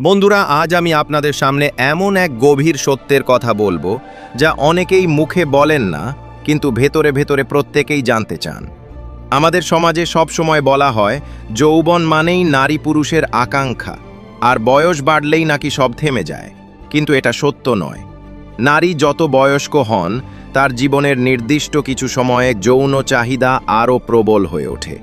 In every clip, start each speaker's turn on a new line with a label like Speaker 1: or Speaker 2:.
Speaker 1: বন্ধুরা, আজ আমি আপনাদের সামনে এমন এক গভীর সত্যের কথা বলব, যা অনেকেই মুখে বলেন না, কিন্তু ভেতরে ভেতরে প্রত্যেকেই জানতে চান। আমাদের সমাজে সব সময় বলা হয়, যৌবন মানেই নারী পুরুষের আকাঙ্ক্ষা, আর বয়স বাড়লেই নাকি সব থেমে যায়। কিন্তু এটা সত্য নয়। নারী যত বয়স্ক হন, তার জীবনের নির্দিষ্ট কিছু সময়ে যৌন চাহিদা আরও প্রবল হয়ে ওঠে।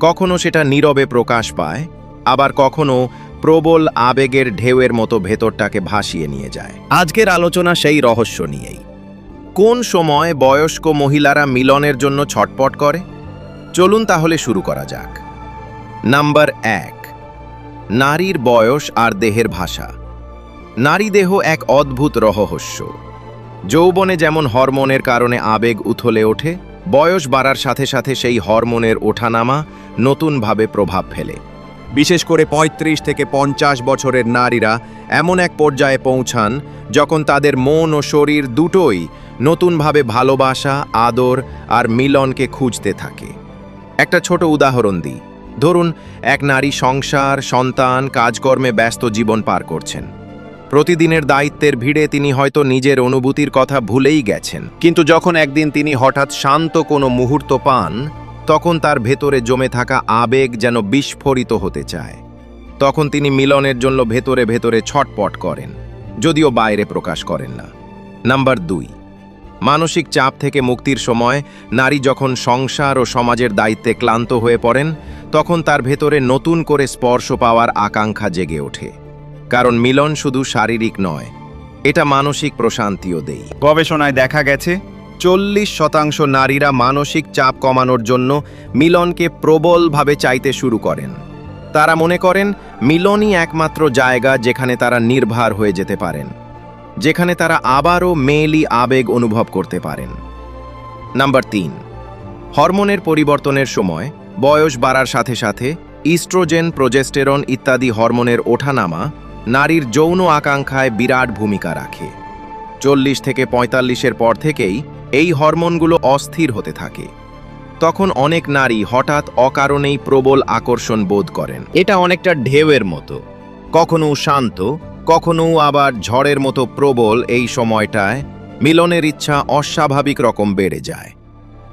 Speaker 1: কখনো সেটা নীরবে প্রকাশ পায়, আবার কখনো প্রবল আবেগের ঢেউয়ের মতো ভেতরটাকে ভাসিয়ে নিয়ে যায়। আজকের আলোচনা সেই রহস্য নিয়েই। কোন সময় বয়স্ক মহিলারা মিলনের জন্য ছটপট করে? চলুন তাহলে শুরু করা যাক। নাম্বার এক, নারীর বয়স আর দেহের ভাষা। নারী দেহ এক অদ্ভুত রহস্য। যৌবনে যেমন হরমোনের কারণে আবেগ উথলে ওঠে, বয়স বাড়ার সাথে সাথে সেই হরমোনের ওঠানামা নতুনভাবে প্রভাব ফেলে। বিশেষ করে ৩৫ থেকে পঞ্চাশ বছরের নারীরা এমন এক পর্যায়ে পৌঁছান যখন তাদের মন ও শরীর দুটোই নতুনভাবে ভালোবাসা, আদর আর মিলনকে খুঁজতে থাকে। একটা ছোট উদাহরণ দিই। ধরুন, এক নারী সংসার, সন্তান, কাজকর্মে ব্যস্ত জীবন পার করছেন। প্রতিদিনের দায়িত্বের ভিড়ে তিনি হয়তো নিজের অনুভূতির কথা ভুলেই গেছেন। কিন্তু যখন একদিন তিনি হঠাৎ শান্ত কোনো মুহূর্ত পান তখন তার ভেতরে জমে থাকা আবেগ যেন বিস্ফোরিত হতে চায়। তখন তিনি মিলনের জন্য ভেতরে ভেতরে ছটপট করেন, যদিও বাইরে প্রকাশ করেন না। নাম্বার দুই, মানসিক চাপ থেকে মুক্তির সময় নারী যখন সংসার ও সমাজের দায়িত্বে ক্লান্ত হয়ে পড়েন, তখন তার ভেতরে নতুন করে স্পর্শ পাওয়ার আকাঙ্ক্ষা জেগে ওঠে। কারণ মিলন শুধু শারীরিক নয়, এটা মানসিক প্রশান্তিও দেয়। গবেষণায় দেখা গেছে চল্লিশ শতাংশ নারীরা মানসিক চাপ কমানোর জন্য মিলনকে প্রবলভাবে চাইতে শুরু করেন। তারা মনে করেন, মিলনই একমাত্র জায়গা যেখানে তারা নির্ভার হয়ে যেতে পারেন, যেখানে তারা আবারও মেয়েলি আবেগ অনুভব করতে পারেন। নাম্বার তিন, হরমোনের পরিবর্তনের সময়, বয়স বাড়ার সাথে সাথে ইস্ট্রোজেন, প্রোজেস্টেরন ইত্যাদি হরমোনের ওঠানামা নারীর যৌন আকাঙ্ক্ষায় বিরাট ভূমিকা রাখে। চল্লিশ থেকে পঁয়তাল্লিশের পর থেকেই এই হরমোনগুলো অস্থির হতে থাকে। তখন অনেক নারী হঠাৎ অকারণেই প্রবল আকর্ষণ বোধ করেন। এটা অনেকটা ঢেউয়ের মতো। কখনো শান্ত, কখনো আবার ঝড়ের মতো প্রবল এই সময়টায় মিলনের ইচ্ছা অস্বাভাবিক রকম বেড়ে যায়।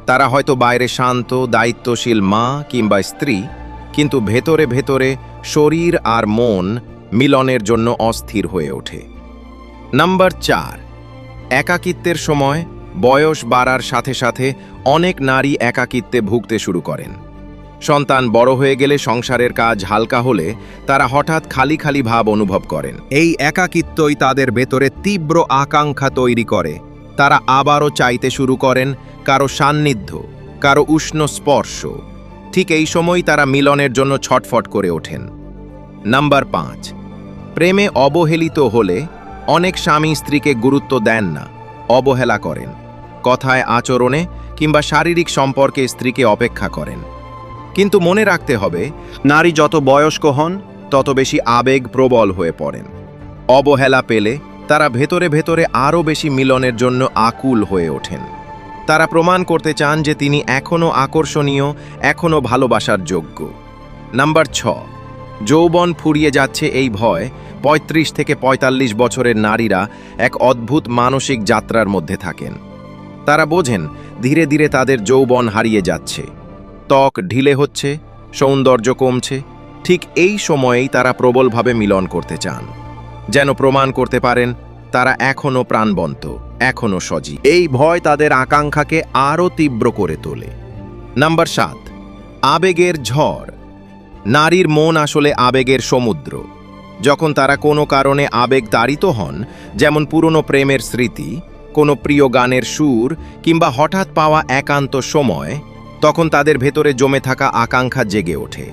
Speaker 1: তারা হয়তো বাইরে শান্ত, দায়িত্বশীল মা কিংবা স্ত্রী, কিন্তু ভেতরে ভেতরে শরীর আর মন মিলনের জন্য অস্থির হয়ে ওঠে। নাম্বার চার, একাকিত্বের সময় বয়স বাড়ার সাথে সাথে অনেক নারী একাকিত্বে ভুগতে শুরু করেন। সন্তান বড় হয়ে গেলে সংসারের কাজ হালকা হলে তারা হঠাৎ খালি খালি ভাব অনুভব করেন। এই একাকিত্বই তাদের ভেতরে তীব্র আকাঙ্ক্ষা তৈরি করে। তারা আবারও চাইতে শুরু করেন কারও সান্নিধ্য, কারও উষ্ণ স্পর্শ। ঠিক এই সময় তারা মিলনের জন্য ছটফট করে ওঠেন। নাম্বার পাঁচ, প্রেমে অবহেলিত হলে অনেক স্বামী স্ত্রীকে গুরুত্ব দেন না, অবহেলা করেন। কথায় আচরণে কিংবা শারীরিক সম্পর্কে স্ত্রীকে অপেক্ষা করেন। কিন্তু মনে রাখতে হবে, নারী যত বয়স্ক হন, তত বেশি আবেগ প্রবল হয়ে পড়েন। অবহেলা পেলে তারা ভেতরে ভেতরে আরও বেশি মিলনের জন্য আকুল হয়ে ওঠেন। তারা প্রমাণ করতে চান যে তিনি এখনও আকর্ষণীয়, এখনও ভালোবাসার যোগ্য। নাম্বার ছ, যৌবন ফুরিয়ে যাচ্ছে এই ভয় ৩৫ থেকে ৪৫ বছরের নারীরা এক অদ্ভুত মানসিক যাত্রার মধ্যে থাকেন। তারা বোঝেন, ধীরে ধীরে তাদের যৌবন হারিয়ে যাচ্ছে। ত্বক ঢিলে হচ্ছে, সৌন্দর্য কমছে, ঠিক এই সময়েই তারা প্রবলভাবে মিলন করতে চান। যেন প্রমাণ করতে পারেন, তারা এখনও প্রাণবন্ত, এখনও সজী এই ভয় তাদের আকাঙ্ক্ষাকে আরও তীব্র করে তোলে। নাম্বার সাত, আবেগের ঝড়। নারীর মন আসলে আবেগের সমুদ্র। যখন তারা কোনো কারণে আবেগ তাড়িত হন, যেমন পুরনো প্রেমের স্মৃতি কোনো প্রিয় গানের সুর কিংবা হঠাৎ পাওয়া একান্ত সময়, তখন তাদের ভেতরে জমে থাকা আকাঙ্ক্ষা জেগে ওঠে।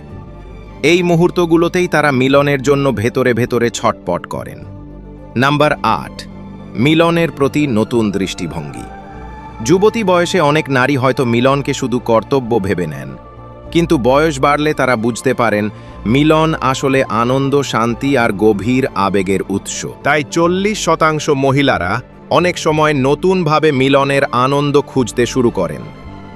Speaker 1: এই মুহূর্তগুলোতেই তারা মিলনের জন্য ভেতরে ভেতরে ছটপট করেন। নাম্বার আট, মিলনের প্রতি নতুন দৃষ্টিভঙ্গি। যুবতী বয়সে অনেক নারী হয়তো মিলনকে শুধু কর্তব্য ভেবে নেন, কিন্তু বয়স বাড়লে তারা বুঝতে পারেন, মিলন আসলে আনন্দ, শান্তি আর গভীর আবেগের উৎস। তাই চল্লিশ শতাংশ মহিলারা অনেক সময় নতুনভাবে মিলনের আনন্দ খুঁজতে শুরু করেন।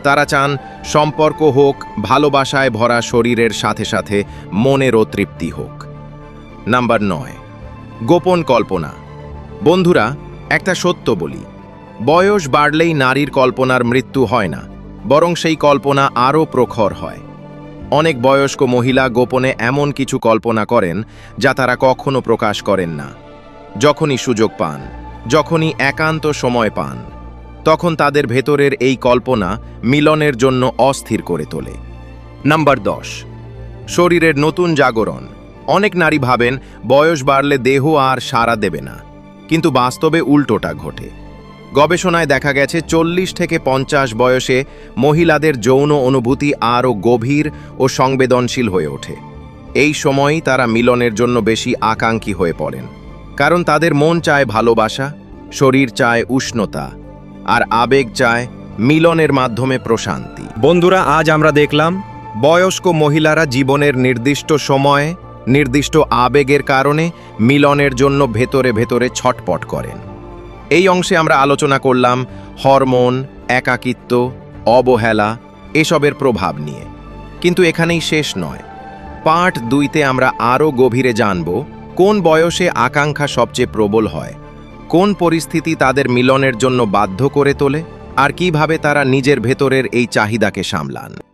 Speaker 1: তারা চান সম্পর্ক হোক, ভালোবাসায় ভরা শরীরের সাথে সাথে মনেরও তৃপ্তি হোক। নাম্বার নয়, গোপন কল্পনা। বন্ধুরা, একটা সত্য বলি, বয়স বাড়লেই নারীর কল্পনার মৃত্যু হয় না, বরং সেই কল্পনা আরও প্রখর হয়। অনেক বয়স্ক মহিলা গোপনে এমন কিছু কল্পনা করেন যা তারা কখনো প্রকাশ করেন না, যখনই সুযোগ পান। যখনই একান্ত সময় পান, তখন তাদের ভেতরের এই কল্পনা মিলনের জন্য অস্থির করে তোলে। নাম্বার দশ, শরীরের নতুন জাগরণ। অনেক নারী ভাবেন, বয়স বাড়লে দেহ আর সাড়া দেবে না, কিন্তু বাস্তবে উল্টোটা ঘটে। গবেষণায় দেখা গেছে, চল্লিশ থেকে পঞ্চাশ বয়সে মহিলাদের যৌন অনুভূতি আরও গভীর ও সংবেদনশীল হয়ে ওঠে। এই সময়ই তারা মিলনের জন্য বেশি আকাঙ্ক্ষী হয়ে পড়েন। কারণ তাদের মন চায় ভালোবাসা, শরীর চায় উষ্ণতা, আর আবেগ চায় মিলনের মাধ্যমে প্রশান্তি। বন্ধুরা, আজ আমরা দেখলাম বয়স্ক মহিলারা জীবনের নির্দিষ্ট সময়ে নির্দিষ্ট আবেগের কারণে মিলনের জন্য ভেতরে ভেতরে ছটপট করেন। এই অংশে আমরা আলোচনা করলাম হরমোন, একাকিত্ব, অবহেলা, এসবের প্রভাব নিয়ে। কিন্তু এখানেই শেষ নয়। পার্ট দুইতে আমরা আরও গভীরে জানব কোন বয়সে আকাঙ্ক্ষা সবচেয়ে প্রবল হয়? কোন পরিস্থিতি তাদের মিলনের জন্য বাধ্য করে তোলে? আর কীভাবে তারা নিজের ভেতরের এই চাহিদাকে সামলান?